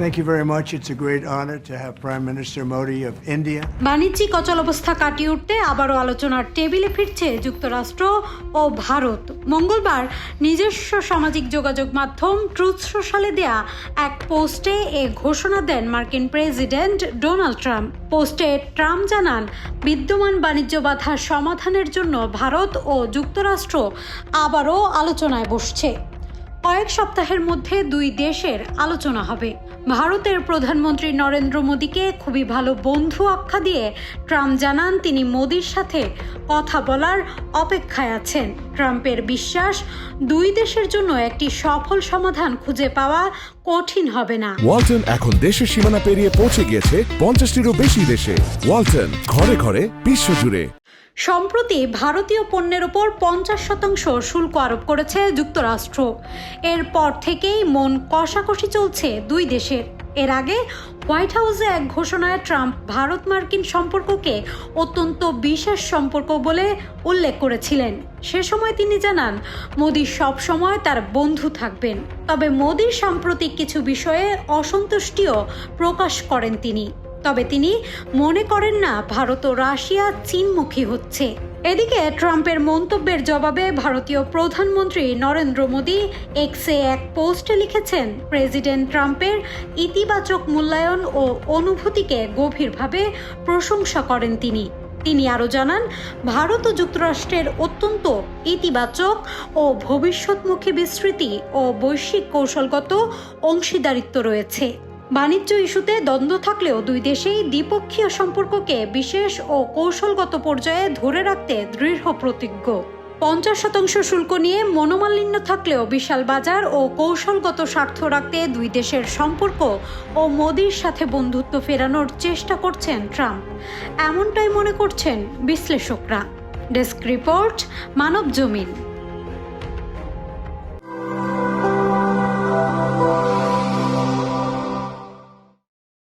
Thank you very much. It's a great honor to have Prime Minister Modi of India. বাণিজ্যিক কাটিয়ে উঠতে আবারও আলোচনার টেবিলে ফিরছে যুক্তরাষ্ট্র ও ভারত। মঙ্গলবার নিজস্ব সামাজিক যোগাযোগ মাধ্যম ট্রুথ সোশ্যালে দেয়া এক পোস্টে এ ঘোষণা দেন মার্কিন প্রেসিডেন্ট ডোনাল্ড ট্রাম্প। পোস্টে ট্রাম্প জানান, বিদ্যমান বাণিজ্য বাধার সমাধানের জন্য ভারত ও যুক্তরাষ্ট্র আবারও আলোচনায় বসছে। কয়েক সপ্তাহের মধ্যে দুই দেশের আলোচনা হবে। ভারতের প্রধানমন্ত্রী নরেন্দ্র মোদীকে খুবই ভালো বন্ধু আখ্যা দিয়ে ট্রাম্প জানান তিনি মোদীর সাথে কথা বলার অপেক্ষায় আছেন। ট্রাম্পের বিশ্বাস, দুই দেশের জন্য একটি সফল সমাধান খুঁজে পাওয়া কঠিন হবে না। ওয়ালটন এখন দেশের সীমানা পেরিয়ে পৌঁছে গিয়েছে পঞ্চাশটিরও বেশি দেশে। ওয়ালটন ঘরে ঘরে বিশ্বজুড়ে। সম্প্রতি ভারতীয় পণ্যের ওপর পঞ্চাশ শতাংশ শুল্ক আরোপ করেছে যুক্তরাষ্ট্র। এরপর থেকেই মন কষাকষি চলছে দুই দেশের। এর আগে হোয়াইট হাউসে এক ঘোষণায় ট্রাম্প ভারত মার্কিন সম্পর্ককে অত্যন্ত বিশেষ সম্পর্ক বলে উল্লেখ করেছিলেন। সে সময় তিনি জানান, মোদী সবসময় তার বন্ধু থাকবেন। তবে মোদীর সাম্প্রতিক কিছু বিষয়ে অসন্তুষ্টিও প্রকাশ করেন তিনি। তবে তিনি মনে করেন না ভারত ও রাশিয়া চীনমুখী হচ্ছে। এদিকে ট্রাম্পের মন্তব্যের জবাবে ভারতীয় প্রধানমন্ত্রী নরেন্দ্র মোদী এক্সে এক পোস্টে লিখেছেন, প্রেসিডেন্ট ট্রাম্পের ইতিবাচক মূল্যায়ন ও অনুভূতিকে গভীরভাবে প্রশংসা করেন তিনি। তিনি আরও জানান, ভারত ও যুক্তরাষ্ট্রের অত্যন্ত ইতিবাচক ও ভবিষ্যৎমুখী বিস্তৃতি ও বৈশ্বিক কৌশলগত অংশীদারিত্ব রয়েছে। বাণিজ্য ইস্যুতে দ্বন্দ্ব থাকলেও দুই দেশেই দ্বিপক্ষীয় সম্পর্ককে বিশেষ ও কৌশলগত পর্যায়ে ধরে রাখতে দৃঢ় প্রতিজ্ঞ। পঞ্চাশ শতাংশ শুল্ক নিয়ে মনোমালিন্য থাকলেও বিশাল বাজার ও কৌশলগত স্বার্থ রাখতে দুই দেশের সম্পর্ক ও মোদির সাথে বন্ধুত্ব ফেরানোর চেষ্টা করছেন ট্রাম্প। এমনটাই মনে করছেন বিশ্লেষকরা। ডেস্ক রিপোর্ট, মানব জমিন।